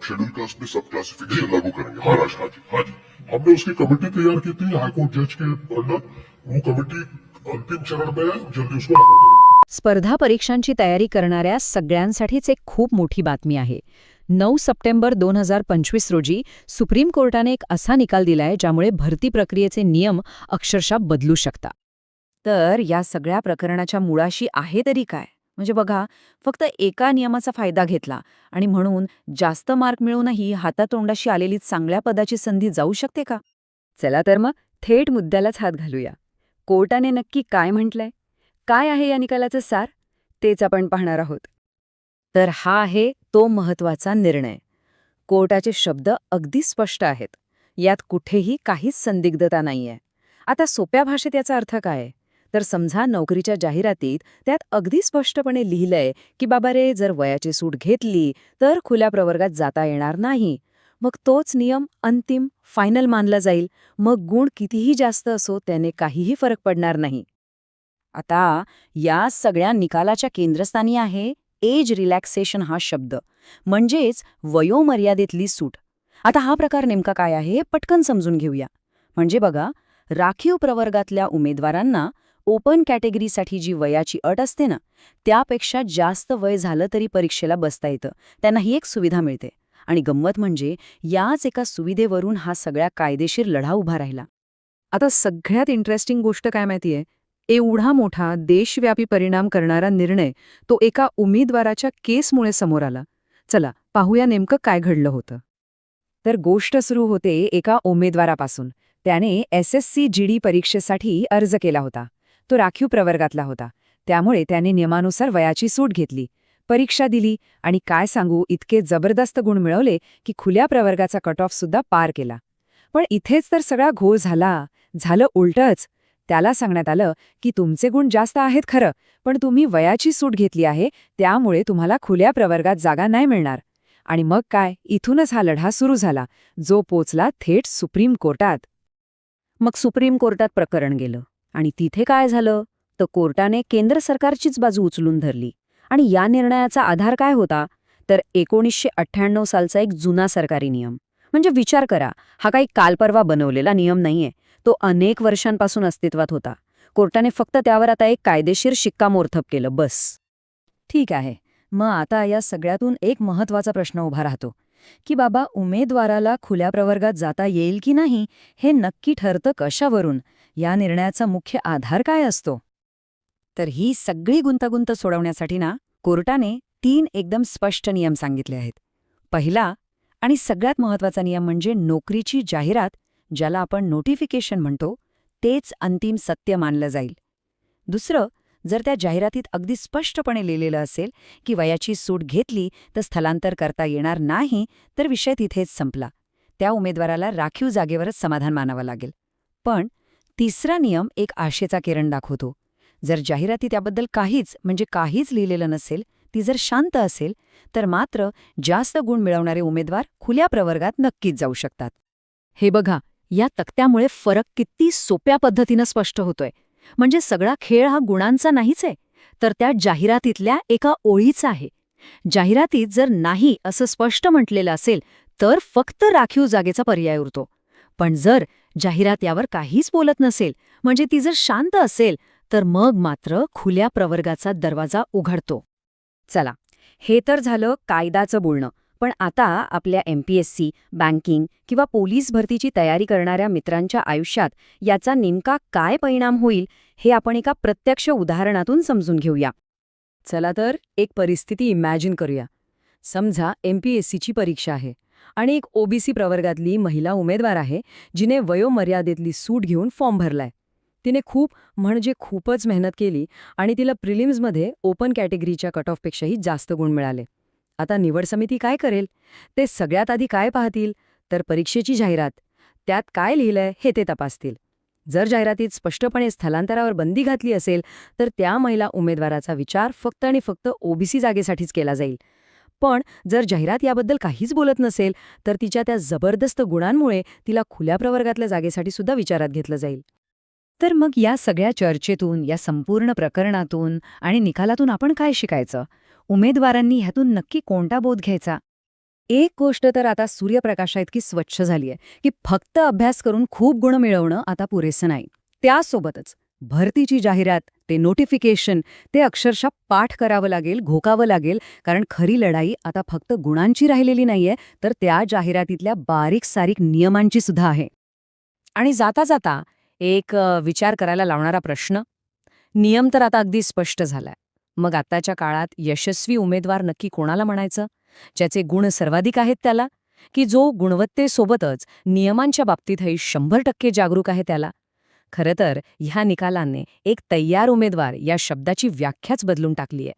आप schedule caste में सब classification लागू करेंगे। महाराज हाँ जी हाँ जी। हमने उसकी कमेटी तैयार की थी हाईकोर्ट जज के अंडर वो कमेटी अंतिम चरण में है जल्दी उसको लागू करेंगे स्पर्धा परीक्षांची तयारी करणाऱ्या सगळ्यांसाठीच एक खूप मोठी बातमी आहे. नऊ सप्टेंबर दोन हजार पंचवीस रोजी सुप्रीम कोर्टाने एक असा निकाल दिलाय ज्यामुळे भरती प्रक्रियेचे नियम अक्षरशः बदलू शकतात तर या सगळ्या प्रकरणाच्या मुळाशी आहे तरी काय? म्हणजे बघा फक्त एका नियमाचा फायदा घेतला आणि म्हणून जास्त मार्क मिळूनही हातातोंडाशी आलेली चांगल्या पदाची संधी जाऊ शकते का? चला तर मग थेट मुद्द्यालाच हात घालूया. कोर्टाने नक्की काय म्हटलंय? काय आहे या निकालाचं सार? तेच आपण पाहणार आहोत. तर हा आहे तो महत्त्वाचा निर्णय. कोर्टाचे शब्द अगदी स्पष्ट आहेत. यात कुठेही काहीच संदिग्धता नाहीये. आता सोप्या भाषेत याचा अर्थ काय? आहे? तर समजा नोकरीच्या जाहिरातीत त्यात अगदी स्पष्टपणे लिहिलंय की बाबा रे जर वयाची सूट घेतली तर खुल्या प्रवर्गात जाता येणार नाही. मग तोच नियम अंतिम फायनल मानला जाईल. मग गुण कितीही जास्त असो त्याने काहीही फरक पडणार नाही. आता या सगळ्या निकालाच्या केंद्रस्थानी आहे एज रिलॅक्सेशन हा शब्द. म्हणजेच वयोमर्यादेतली सूट. आता हा प्रकार नेमका काय आहे हे पटकन समजून घेऊया. म्हणजे बघा राखीव प्रवर्गातल्या उमेदवारांना ओपन कॅटेगरीसाठी जी वयाची अट असते ना त्यापेक्षा जास्त वय झालं तरी परीक्षेला बसता येतं. त्यांना ही एक सुविधा मिळते. आणि गंमत म्हणजे याच एका सुविधेवरून हा सगळ्या कायदेशीर लढा उभा राहिला. आता सगळ्यात इंटरेस्टिंग गोष्ट काय माहितीये? एवढा मोठा देशव्यापी परिणाम करणारा निर्णय तो एका उमेदवाराच्या केसमुळे समोर आला. चला पाहूया नेमकं काय घडलं होतं. तर गोष्ट सुरू होते एका उमेदवारापासून. त्याने S S C G D परीक्षेसाठी अर्ज केला होता. तो राखीव प्रवर्गातला होता. त्यामुळे त्याने नियमानुसार वयाची सूट घेतली परीक्षा दिली आणि काय सांगू इतके जबरदस्त गुण मिळवले की खुल्या प्रवर्गाचा कट ऑफ सुद्धा पार केला. पण इथेच तर सगळा घोळ झाला. झालं उलटच. त्याला सांगण्यात आलं की तुमचे गुण जास्त आहेत खरं पण तुम्ही वयाची सूट घेतली आहे त्यामुळे तुम्हाला खुल्या प्रवर्गात जागा नाही मिळणार. आणि मग काय? इथूनच हा लढा सुरू झाला जो पोचला थेट सुप्रीम कोर्टात. मग सुप्रीम कोर्टात प्रकरण गेलं. आणि तिथे काय झालं? तर कोर्टाने केंद्र सरकारचीच बाजू उचलून धरली. आणि या निर्णयाचा आधार काय होता? तर एकोणीसशे अठ्ठ्याण्णव सालचा एक जुना सरकारी नियम. म्हणजे विचार करा हा काही कालपरवा बनवलेला नियम नाहीये. तो अनेक वर्षांपासून अस्तित्वात होता. कोर्टाने फक्त त्यावर आता एक कायदेशीर शिक्कामोर्तब केलं बस. ठीक आहे. मग आता या सगळ्यातून एक महत्त्वाचा प्रश्न उभा राहतो. की बाबा उमेदवाराला खुल्या प्रवर्गात जाता येईल की नाही हे नक्की ठरतं कशावरून? या निर्णयाचा मुख्य आधार काय असतो? तर ही सगळी गुंतागुंत सोडवण्यासाठी ना कोर्टाने तीन एकदम स्पष्ट नियम सांगितले आहेत. पहिला आणि सगळ्यात महत्त्वाचा नियम म्हणजे नोकरीची जाहिरात ज्याला आपण नोटिफिकेशन म्हणतो तेच अंतिम सत्य मानलं जाईल. दुसरं जर त्या जाहिरातीत अगदी स्पष्टपणे लिहिलेलं असेल की वयाची सूट घेतली तर स्थलांतर करता येणार नाही तर विषय तिथेच संपला. त्या उमेदवाराला राखीव जागेवरच समाधान मानावं लागेल. पण तिसरा नियम एक आशेचा किरण दाखवतो. जर जाहिराती त्याबद्दल काहीच म्हणजे काहीच लिहिलेलं नसेल ती जर शांत असेल तर मात्र जास्त गुण मिळवणारे उमेदवार खुल्या प्रवर्गात नक्कीच जाऊ शकतात. हे बघा या तक्त्यामुळे फरक किती सोप्या पद्धतीनं स्पष्ट होतोय. म्हणजे सगळा खेळ हा गुणांचा नाहीच आहे तर त्या जाहिरातीतल्या एका ओळीचा आहे. जाहिरातीत जर नाही असं स्पष्ट म्हटलेलं असेल तर फक्त राखीव जागेचा पर्याय उरतो. पण जर जाहिरात यावर काहीच बोलत नसेल म्हणजे ती जर शांत असेल तर मग मात्र खुल्या प्रवर्गाचा दरवाजा उघडतो. चला हे तर झालं कायदाचं बोलणं पण आता आपल्या एमपीएससी बँकिंग किंवा पोलीस भरतीची तयारी करणाऱ्या मित्रांच्या आयुष्यात याचा नेमका काय परिणाम होईल हे आपण एका प्रत्यक्ष उदाहरणातून समजून घेऊया. चला तर एक परिस्थिती इमॅजिन करूया. समजा एमपीएससीची परीक्षा आहे. आणि एक ओबीसी प्रवर्गातली महिला उमेदवार आहे जिने वयोमर्यादेतली सूट घेऊन फॉर्म भरलाय. तिने खूप म्हणजे खूपच मेहनत केली आणि तिला प्रिलिम्समध्ये ओपन कॅटेगरीच्या कट ऑफपेक्षाही जास्त गुण मिळाले. आता निवड समिती काय करेल? ते सगळ्यात आधी काय पाहतील? तर परीक्षेची जाहिरात. त्यात काय लिहिलंय हे ते तपासतील. जर जाहिरातीत स्पष्टपणे स्थलांतरावर बंदी घातली असेल तर त्या महिला उमेदवाराचा विचार फक्त आणि फक्त ओबीसी जागेसाठीच केला जाईल. पण जर जाहिरात याबद्दल काहीच बोलत नसेल तर तिच्या त्या जबरदस्त गुणांमुळे तिला खुल्या प्रवर्गातल्या जागेसाठी सुद्धा विचारात घेतलं जाईल. तर मग या सगळ्या चर्चेतून या संपूर्ण प्रकरणातून आणि निकालातून आपण काय शिकायचं? उमेदवारांनी ह्यातून नक्की कोणता बोध घ्यायचा? एक गोष्ट तर आता सूर्यप्रकाशा इतकी स्वच्छ झालीय की फक्त अभ्यास करून खूप गुण मिळवणं आता पुरेसं नाही. त्यासोबतच भरतीची जाहिरात ते नोटिफिकेशन ते अक्षरशः पाठ करावं लागेल घोकावं लागेल कारण खरी लढाई आता फक्त गुणांची राहिलेली नाहीये तर त्या जाहिरातीतल्या बारीक सारीक नियमांची सुद्धा आहे. आणि जाता जाता एक विचार करायला लावणारा प्रश्न. नियम तर आता अगदी स्पष्ट झालाय. मग आताच्या काळात यशस्वी उमेदवार नक्की कोणाला म्हणायचं? ज्याचे गुण सर्वाधिक आहेत त्याला? की जो गुणवत्तेसोबतच नियमांच्या बाबतीतही शंभर टक्के जागरूक आहे त्याला? खरं तर ह्या निकालाने एक तयार उमेदवार या शब्दाची व्याख्याच बदलून टाकलीय.